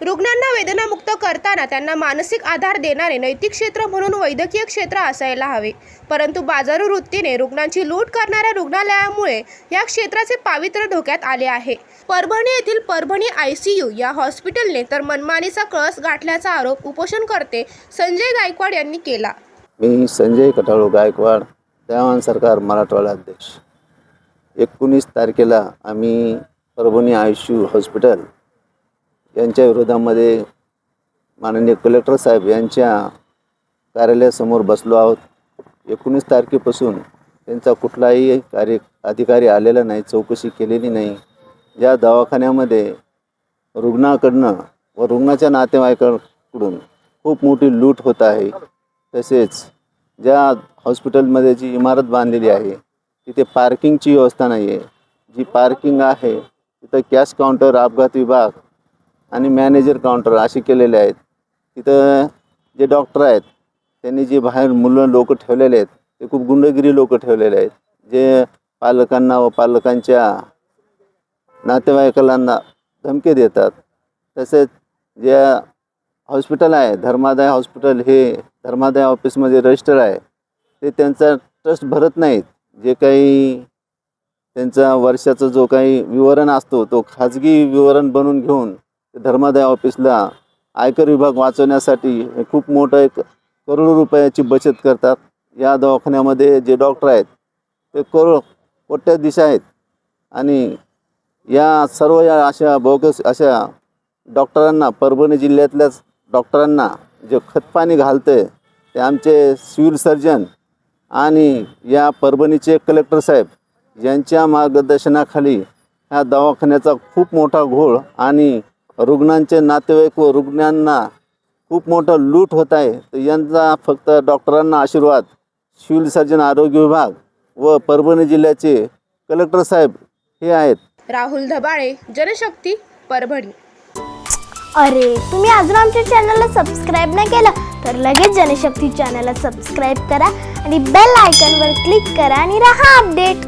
रुग्णांना वेदनामुक्त करताना त्यांना मानसिक आधार देणारे नैतिक क्षेत्र म्हणून वैद्यकीय क्षेत्र असायला हवे. परंतु बाजारू वृत्तीने रुग्णांची लूट करणाऱ्या रुग्णालयामुळे या क्षेत्राचे पावित्र्य धोक्यात आले आहे. परभणी येथील परभणी आय सी यू या हॉस्पिटलने तर मनमानीचा कळस गाठल्याचा आरोप उपोषणकर्ते संजय गायकवाड यांनी केला. मी संजय कटाळू गायकवाड देवान सरकार मराठवाडा अध्यक्ष. एकोणीस तारखेला आम्ही परभणी आयुष्यू हॉस्पिटल यांच्या विरोधामध्ये माननीय कलेक्टर साहेब यांच्या कार्यालयासमोर बसलो आहोत. एकोणीस तारखेपासून त्यांचा कुठलाही कार्य अधिकारी आलेला नाही चौकशी केलेली नाही. या दवाखान्यामध्ये रुग्णाकडनं व रुग्णाच्या नातेवाईकांकडून खूप मोठी लूट होत आहे. तसेच ज्या हॉस्पिटलमध्ये जी इमारत बांधलेली आहे तिथे पार्किंगची व्यवस्था नाही आहे जी पार्किंग आहे तिथं कॅश काउंटर अपघात विभाग आणि मॅनेजर काउंटर असे केलेले आहेत. तिथं जे डॉक्टर आहेत त्यांनी जे बाहेर मुलं लोक ठेवलेले आहेत ते खूप गुंडगिरी लोक ठेवलेले आहेत. जे पालकांना व पालकांच्या नातेवाईकांना धमके देतात. तसेच जे हॉस्पिटल आहे धर्मादाय हॉस्पिटल हे धर्मादाय ऑफिसमध्ये रजिस्टर आहे. ते त्यांचा ट्रस्ट भरत नाहीत. जे काही त्यांचा वर्षाचा जो काही विवरण असतो तो खाजगी विवरण बनवून घेऊन धर्मादाय ऑफिसला आयकर विभाग वाचवण्यासाठी खूप मोठं एक करोडो रुपयाची बचत करतात. या दवाखान्यामध्ये जे डॉक्टर आहेत ते करोड कोट्याधीश आहेत. आणि या सर्व या अशा बोगस अशा डॉक्टरांना परभणी जिल्ह्यातल्याच डॉक्टरांना जे खतपाणी घालतं ते आमचे सिव्हिल सर्जन आणि या परभणीचे कलेक्टर साहेब यांच्या मार्गदर्शनाखाली ह्या दवाखान्याचा खूप मोठा घोळ आणि रुग्णांचे नातेवाईक व रुग्णांना खूप मोठं लूट होत आहे. तर यांचा फक्त डॉक्टरांना आशीर्वाद सिव्हिल सर्जन आरोग्य विभाग व परभणी जिल्ह्याचे कलेक्टर साहेब हे आहेत. राहुल धबाळे जनशक्ती परभणी. अरे तुम्ही अजून आमच्या चॅनलला सबस्क्राईब नाही केलं तर लगेच जनशक्ती चॅनलला सबस्क्राईब करा आणि बेल आयकॉनवर क्लिक करा आणि राहा अपडेट